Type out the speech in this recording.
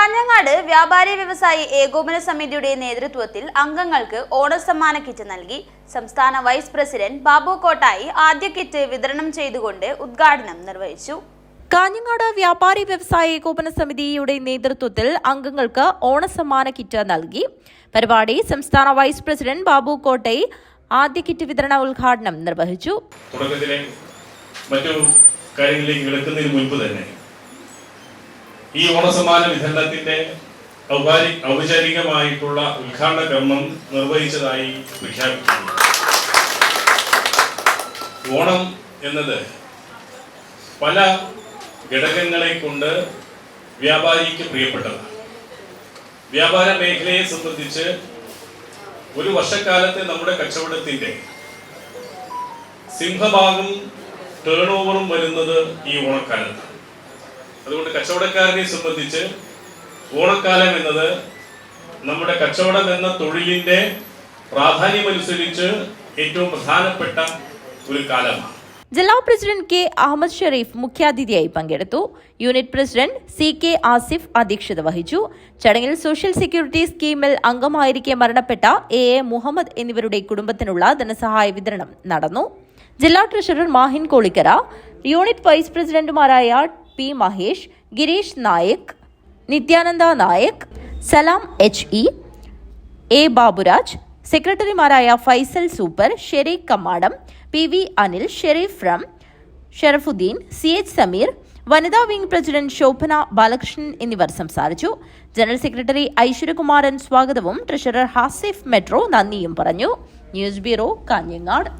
കാഞ്ഞങ്ങാട് വ്യാപാരി വ്യവസായി ഏകോപന സമിതിയുടെ നേതൃത്വത്തിൽ അംഗങ്ങൾക്ക് ഓണസമ്മാന കിറ്റ് നൽകി. സംസ്ഥാന വൈസ് പ്രസിഡന്റ് ബാബു കോട്ടായി ആദ്യ കിറ്റ് വിതരണം ചെയ്തുകൊണ്ട് ഉദ്ഘാടനം നിർവഹിച്ചു. കാഞ്ഞങ്ങാട് വ്യാപാരി വ്യവസായ ഏകോപന സമിതിയുടെ നേതൃത്വത്തിൽ അംഗങ്ങൾക്ക് ഓണസമ്മാന കിറ്റ് നൽകി. പരിപാടി സംസ്ഥാന വൈസ് പ്രസിഡന്റ് ബാബു കോട്ടൈ ആദ്യ കിറ്റ് വിതരണ ഉദ്ഘാടനം നിർവഹിച്ചു. തുടക്കത്തിലെ മറ്റു കാര്യങ്ങളിലേക്ക് കിടക്കുന്നതിന് മുൻപ് തന്നെ ഈ ഓണസമ്മാന വിതരണത്തിന്റെ ഔപചാരികമായിട്ടുള്ള ഉദ്ഘാടന കർമ്മം നിർവഹിച്ചതായി പ്രഖ്യാപിക്കുന്നു. ഓണം എന്നത് പല ഘടകങ്ങളെ കൊണ്ട് വ്യാപാരിക്ക് പ്രിയപ്പെട്ടതാണ്. വ്യാപാര മേഖലയെ സംബന്ധിച്ച് ഒരു വർഷക്കാലത്തെ നമ്മുടെ കച്ചവടത്തിന്റെ സിംഹഭാഗം ടേൺ ഓവറും വരുന്നത് ഈ ഓണക്കാലത്താണ്. അതുകൊണ്ട് കച്ചവടക്കാരനെ സംബന്ധിച്ച് ഓണക്കാലം എന്നത് നമ്മുടെ കച്ചവടം എന്ന തൊഴിലിന്റെ പ്രാധാന്യമനുസരിച്ച് ഏറ്റവും പ്രധാനപ്പെട്ട ഒരു കാലമാണ്. ജില്ലാ പ്രസിഡന്റ് കെ അഹമ്മദ് ഷെരീഫ് മുഖ്യാതിഥിയായി പങ്കെടുത്തു. Unit president C K Asif അധ്യക്ഷത വഹിച്ചു. ചടങ്ങിൽ സോഷ്യൽ സെക്യൂരിറ്റി സ്കീമിൽ അംഗമായിരിക്കെ മരണപ്പെട്ട എ എ മുഹമ്മദ് എന്നിവരുടെ കുടുംബത്തിനുള്ള ധനസഹായ വിതരണം നടന്നു. ജില്ലാ treasurer Mahin Kolikkara unit vice പ്രസിഡന്റുമാരായ P Mahesh Girish Nayak Nityananda Nayak Salam H E A Baburaj സെക്രട്ടറിമാരായ Faisal super Shariq Kammadam P V Anil Sharif rum Sharafuddin C H Sameer വനിതാ വിംഗ് പ്രസിഡന്റ് ശോഭന ബാലകൃഷ്ണൻ എന്നിവർ സംസാരിച്ചു. ജനറൽ സെക്രട്ടറി ഐശ്വര്യകുമാരൻ സ്വാഗതവും treasurer Hasif metro നന്ദിയും പറഞ്ഞു. News bureau Kanhangad.